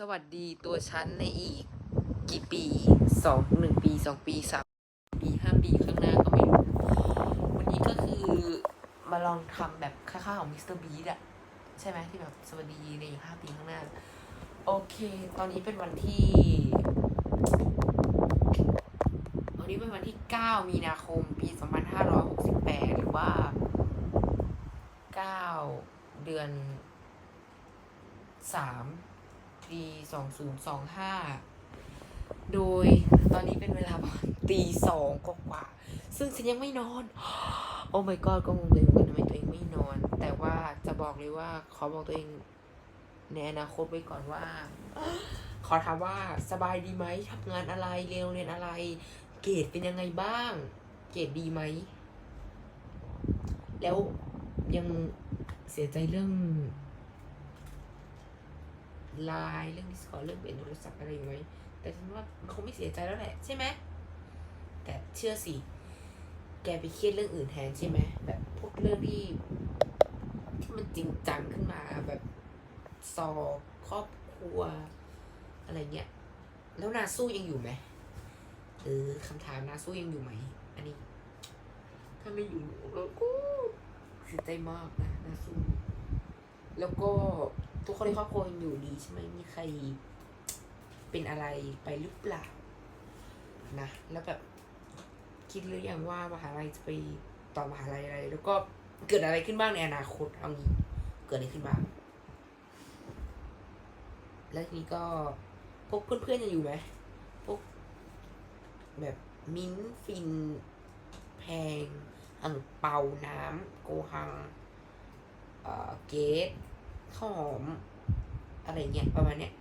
สวัสดีตัวฉันในอีก กี่ปีสองหนึ่งปีสองปีสามปีห้าปีข้างหน้าก็ไม่รู้ วันนี้ก็คือมาลองทำแบบค่าๆของมิสเตอร์บีดอะใช่ไหมที่แบบสวัสดีในอีกห้าปีข้างหน้า โอเค ตอนนี้เป็นวันที่วันนี้เป็นวันที่9มีนาคมปี2568หรือว่า9เดือน3 ปี 2025 โดยตอนนี้เป็นเวลาประมาณตีสองกว่า ซึ่งฉันยังไม่นอน โอ้ my god ก็งงเลยเหมือนกันทำไมตัวเองไม่นอน แต่ว่าจะบอกเลยว่าขอบอกตัวเองในอนาคตไว้ก่อนว่า ขอถามว่าสบายดีไหมทำงานอะไรเรียนเรียนอะไร เกรดเป็นยังไงบ้าง เกรดดีไหม แล้วยังเสียใจเรื่อง ไลน์เรื่องดิสคอเรื่องเปลี่ยนโทรศัพท์อะไรอยู่ไหมแต่ฉันว่ามันคงไม่เสียใจแล้วแหละใช่ไหมแต่เชื่อสิ แกไปเครียดเรื่องอื่นแทนใช่ไหมแบบพวกเรื่องที่ที่มันจริงจังขึ้นมาแบบสอบครอบครัว อะไรเงี้ย แล้วนาสู้ยังอยู่ไหมเออคำถามนาสู้ยังอยู่ไหม อันนี้ ถ้าไม่อยู่แล้วก็เสียใจมากนะนาสู้ แล้วก็ ทุกคนในครอบครัวยังอยู่ดีใช่ไหมมีใครเป็นอะไรไปหรือเปล่านะแล้วแบบคิดหรือยังว่ามหาลัยจะไปต่อมหาลัยอะไร แล้วก็เกิดอะไรขึ้นบ้างในอนาคตเอางี้เกิดอะไรขึ้นบ้าง แล้วทีนี้ก็พวกเพื่อนๆยังอยู่ไหมพวกแบบมิ้นฟิน แพง อังเปาน้ำโกหัง เอ่อ เกต หอม อะไรเงี้ยประมาณเนี้ย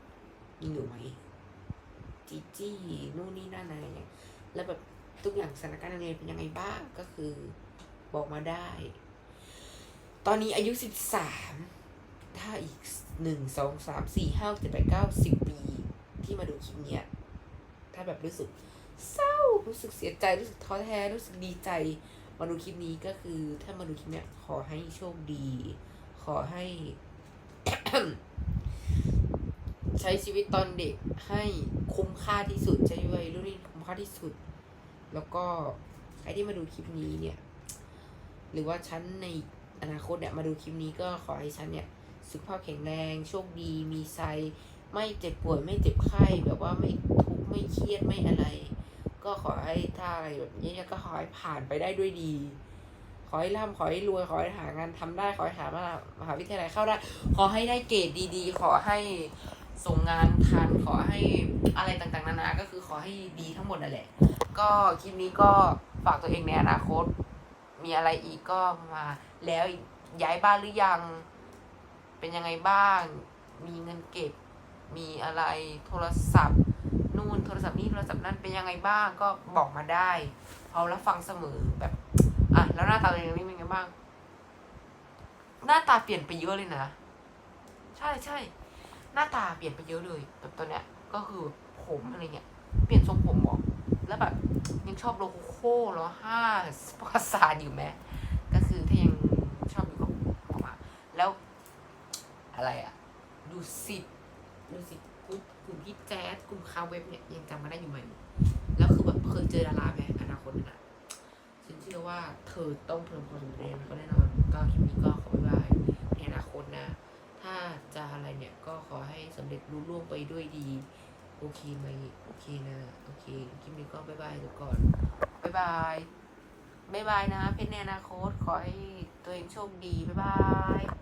ยังอยู่ไหมจีจี้นู่นนี่นั่นอะไรเงี้ยแล้วแบบทุกอย่างสถานการณ์โรงเรียนเป็นยังไงบ้างก็คือ บอกมาได้ ตอนนี้อายุสิบสามถ้าอีกหนึ่งสองสามสี่ห้าเจ็ดแปดเก้าสิบปีที่มาดูคลิปเนี้ยถ้าแบบรู้สึกเศร้ารู้สึกเสียใจรู้สึกท้อแท้รู้สึกดีใจ มาดูคลิปนี้ก็คือถ้ามาดูคลิปเนี้ยขอให้โชคดี ขอให้ ใช้ชีวิตตอนเด็กให้คุ้มค่าที่สุดใช้วัยรุ่นให้คุ้มค่าที่สุด แล้วก็ใครที่มาดูคลิปนี้เนี่ย หรือว่าฉันในอนาคตเนี่ยมาดูคลิปนี้ก็ขอให้ฉันเนี่ย สุขภาพแข็งแรง โชคดี มีไซไม่เจ็บป่วยไม่เจ็บไข้แบบว่าไม่ทุกข์ไม่เครียดไม่อะไร ก็ขอให้ถ้าอะไรแบบนี้ก็ขอให้ผ่านไปได้ด้วยดี ขอให้ร่ำขอให้รวยขอให้หางานทำได้ ขอให้หามามหาวิทยาลัยเข้าได้ ขอให้ได้เกรดดีๆ ขอให้ส่งงานทันขอให้อะไรต่างๆนานา ก็คือขอให้ดีทั้งหมดนั่นแหละ ก็คลิปนี้ก็ฝากตัวเองในอนาคต มีอะไรอีกก็มาแล้วย้ายบ้านหรือยัง เป็นยังไงบ้าง มีเงินเก็บ มีอะไรโทรศัพท์ นู่นโทรศัพท์นี่โทรศัพท์นั่นเป็นยังไงบ้างก็บอกมาได้พร้อมรับฟังเสมอแบบ แล้วหน้าตาตัวเองนี่เป็นไงบ้าง หน้าตาเปลี่ยนไปเยอะเลยนะ ใช่ใช่ หน้าตาเปลี่ยนไปเยอะเลยแบบตอนเนี้ย ก็คือผมอะไรเงี้ย เปลี่ยนทรงผมหรอแล้วแบบยังชอบโลโก้เหรอห้าประสาทอยู่ไหมก็คือถ้ายังชอบอยู่ก็ออกมา แล้ว อะไรอะดูสิดูสิกลุ่มกลุ่มพี่แจ๊สกลุ่มคาเว็บเนี่ยยังจำมาได้อยู่ไหมแล้วคือแบบเคยเจอดาราไหมอนาคตน่ะ ฉันเชื่อ ว่าเธอต้องเพิ่มความสำเร็จก็แน่นอนก็คลิปนี้ก็ขอบ๊ายบายในอนาคตนะ ถ้าจะอะไรเนี่ยก็ขอให้สำเร็จรุ่ล่วงไปด้วยดี โอเคไหมโอเคนะโอเคคลิปนี้ก็บายบายทุกก่อนบายบายบายบายนะเพชรในอนาคตขอให้ตัวเองโชคดีบายบาย